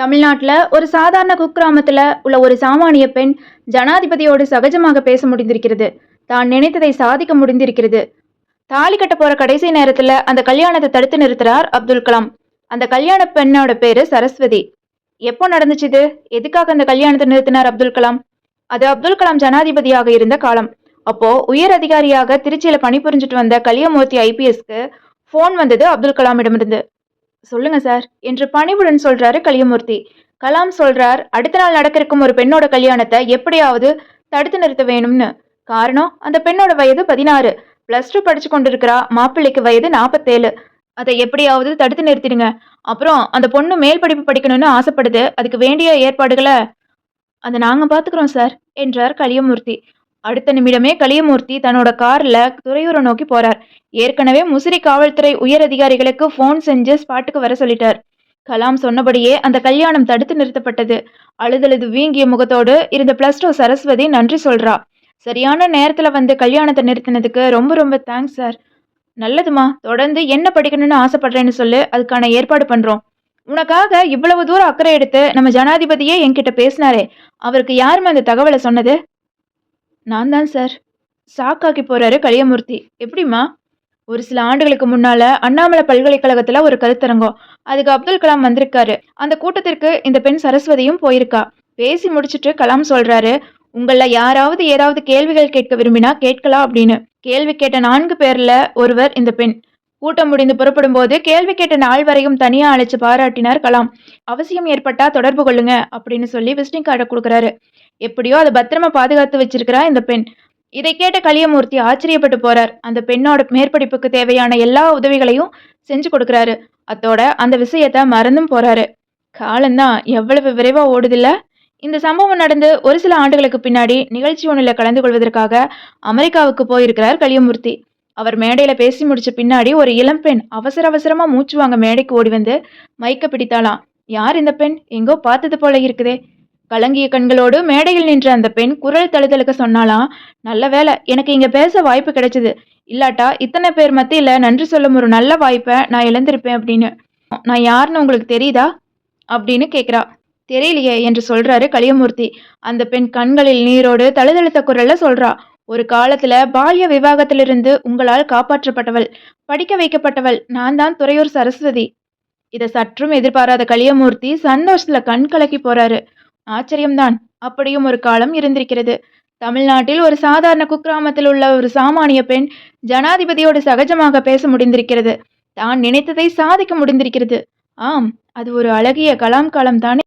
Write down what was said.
தமிழ்நாட்டில் ஒரு சாதாரண குக்கிராமத்தில் உள்ள ஒரு சாமானிய பெண் ஜனாதிபதியோடு சகஜமாக பேச முடிந்திருக்கிறது. தான் நினைத்ததை சாதிக்க முடிந்திருக்கிறது. தாலி கட்ட போற கடைசி நேரத்தில் அந்த கல்யாணத்தை தடுத்து நிறுத்துறார் அப்துல் கலாம். அந்த கல்யாண பெண்ணோட பேரு சரஸ்வதி. எப்போ நடந்துச்சு இது? எதுக்காக அந்த கல்யாணத்தை நிறுத்தினார் அப்துல் கலாம்? அது அப்துல் கலாம் ஜனாதிபதியாக இருந்த காலம். அப்போ உயர் அதிகாரியாக திருச்சியில பணிபுரிஞ்சிட்டு வந்த கலியமூர்த்தி ஐபிஎஸ்க்கு ஃபோன் வந்தது அப்துல் கலாமிடமிருந்து. சொல்லுங்க சார். என்று பணிவுடன் சொல்றாரு கலியமூர்த்தி. கலாம் சொல்றார் அடுத்த நாள் நடக்கிறக்கும் ஒரு பெண்ணோட கல்யாணத்தை எப்படியாவது தடுத்து நிறுத்த வேணும்னு. காரணம் அந்த பெண்ணோட வயது பதினாறு. பிளஸ் டூ படிச்சு கொண்டிருக்கிறா மாப்பிள்ளைக்கு வயது நாற்பத்தேழு அதை எப்படியாவது தடுத்து நிறுத்திடுங்க. அப்புறம் அந்த பொண்ணு மேல் படிப்பு படிக்கணும்னு ஆசைப்படுது. அதுக்கு வேண்டிய ஏற்பாடுகளை அதை நாங்கள் பார்த்துக்குறோம் சார் என்றார் கலியமூர்த்தி. அடுத்த நிமிடமே கலியமூர்த்தி தன்னோட கார்ல துறையூரை நோக்கி போறார். ஏற்கனவே முசிறி காவல்துறை உயர் அதிகாரிகளுக்கு ஃபோன் செஞ்சு ஸ்பாட்டுக்கு வர சொல்லிட்டார். கலாம் சொன்னபடியே அந்த கல்யாணம் தடுத்து நிறுத்தப்பட்டது. அழுதழுது வீங்கிய முகத்தோடு இருந்த பிளஸ் டூ சரஸ்வதி நன்றி சொல்றா. சரியான நேரத்துல வந்து கல்யாணத்தை நிறுத்தினதுக்கு ரொம்ப ரொம்ப தேங்க்ஸ் சார் நல்லதுமா? தொடர்ந்து என்ன படிக்கணும்னு ஆசைப்படுறேன்னு சொல்லு அதுக்கான ஏற்பாடு பண்றோம். உனக்காக இவ்வளவு தூரம் அக்கறை எடுத்து நம்ம ஜனாதிபதியே என்கிட்ட பேசினாரே. அவருக்கு யாருமே அந்த தகவலை சொன்னது? நான் தான் சார். சாக்காக்கி போறாரு கலியமூர்த்தி. எப்படிம்மா? ஒரு சில ஆண்டுகளுக்கு முன்னால அண்ணாமலை பல்கலைக்கழகத்துல ஒரு கருத்தரங்கம். அதுக்கு அப்துல் கலாம் வந்திருக்காரு. அந்த கூட்டத்திற்கு இந்த பெண் சரஸ்வதியும் போயிருக்கா. பேசி முடிச்சுட்டு கலாம் சொல்றாரு உங்கள யாராவது ஏதாவது கேள்விகள் கேட்க விரும்பினா கேட்கலாம் அப்படின்னு. கேள்வி கேட்ட நான்கு பேர்ல ஒருவர் இந்த பெண். கூட்டம் முடிந்து புறப்படும் போது கேள்வி கேட்ட நாள் வரையும் தனியா அழைச்சு பாராட்டினார் கலாம். அவசியம் ஏற்பட்டா தொடர்பு கொள்ளுங்க அப்படின்னு சொல்லி விசிட்டிங் கார்டை கொடுக்குறாரு. எப்படியோ அதை பத்திரமா பாதுகாத்து வச்சிருக்கிறா இந்த பெண். இதை கேட்ட கலியமூர்த்தி ஆச்சரியப்பட்டு போறார். அந்த பெண்ணோட மேற்படிப்புக்கு தேவையான எல்லா உதவிகளையும் செஞ்சு கொடுக்குறாரு. அத்தோட அந்த விஷயத்த மறந்தும் போறாரு. காலம்தான் எவ்வளவு விரைவா ஓடுதில்ல. இந்த சம்பவம் நடந்து ஒரு சில ஆண்டுகளுக்கு பின்னாடி நிகழ்ச்சி ஒன்றில் கலந்து கொள்வதற்காக அமெரிக்காவுக்கு போயிருக்கிறார் கலியமூர்த்தி. அவர் மேடையில் பேசி முடிச்ச பின்னாடி ஒரு இளம்பெண் அவசர அவசரமா மூச்சு வாங்க மேடைக்கு ஓடி வந்து மைக்க பிடித்தாளாம். யார் இந்த பெண்? எங்கோ பார்த்தது போல இருக்குதே. கலங்கிய கண்களோடு மேடையில் நின்ற அந்த பெண் குரல் தழுதழுக்க சொன்னாலாம் நல்ல வேலை எனக்கு இங்க பேச வாய்ப்பு கிடைச்சது. இல்லாட்டா இத்தனை பேர் மத்தியில் நன்றி சொல்லும் ஒரு நல்ல வாய்ப்பை நான் இழந்திருப்பேன் அப்படின்னு. நான் யாருன்னு உங்களுக்கு தெரியுதா? அப்படின்னு கேட்குறா தெரியலையே என்று சொல்றாரு கலியமூர்த்தி. அந்த பெண் கண்களில் நீரோடு தழுதழுத்த குரல்ல சொல்றா. ஒரு காலத்துல பால்ய விவாகத்திலிருந்து உங்களால் காப்பாற்றப்பட்டவள் படிக்க வைக்கப்பட்டவள் நான் தான் துறையூர் சரஸ்வதி. இதை சற்றும் எதிர்பாராத கலியமூர்த்தி சந்தோஷத்துல கண் கலக்கி போறாரு. ஆச்சரியம்தான். அப்படியும் ஒரு காலம் இருந்திருக்கிறது. தமிழ்நாட்டில் ஒரு சாதாரண குக்கிராமத்தில் உள்ள ஒரு சாமானிய பெண் ஜனாதிபதியோடு சகஜமாக பேச முடிந்திருக்கிறது. தான் நினைத்ததை சாதிக்க முடிந்திருக்கிறது. ஆம் அது ஒரு அழகிய கலாம் காலம் தானே